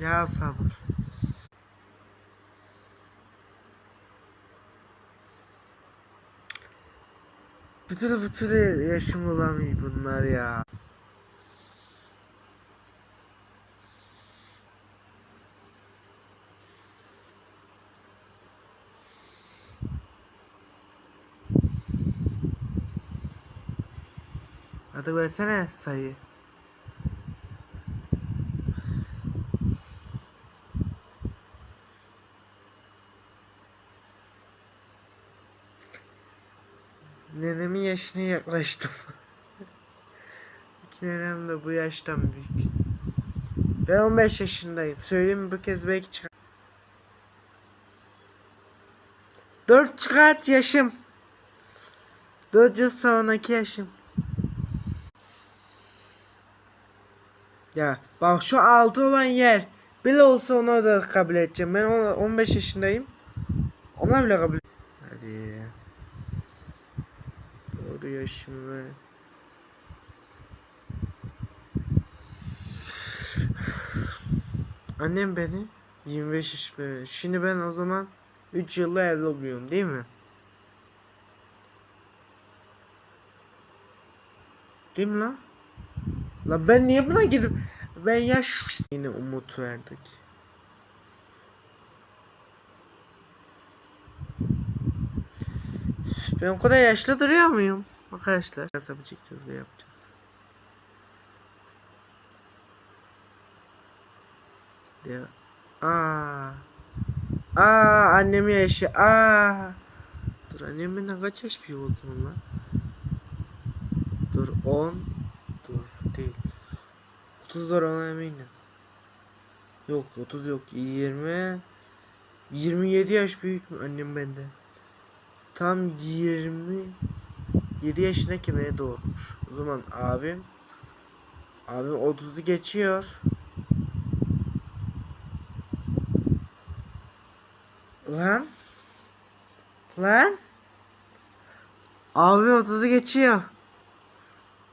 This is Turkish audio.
Ya sabır. Bütün bütün yaşım olamıyor bunlar ya. Hadi versene sayı. Nenemin yaşına yaklaştım. İki nenem de bu yaştan büyük. Ben 15 yaşındayım. Söyleyeyim bu kez belki çıkar. 4 çıkart yaşım. 4 yıl sonraki yaşım. Ya bak şu altı olan yer bile olsa onu da kabul edeceğim. Ben ona 15 yaşındayım. Ona bile kabul Hadi. Yaşım ve Annem beni 25 yaşında. Şimdi ben o zaman 3 yılda evli oluyorum değil mi? Değil mi lan? La ben niye buna gidip ben yaş yine umut verdik. Ben o kadar yaşlı duruyor muyum? Arkadaşlar hesabı çekeceğiz ve yapacağız. Diyor. Aa. Aa annem yaşı. Aa. Dur annem benden kaç yaş büyük o zaman lan? Dur 10 Dur değil. 30 var ona eminim. Yok 30 yok 20 27 yaş büyük mü annem benden. Tam 27 yaşına kime doğurmuş. O zaman abim abim 30'u geçiyor. Lan Lan Abi 30'u geçiyor.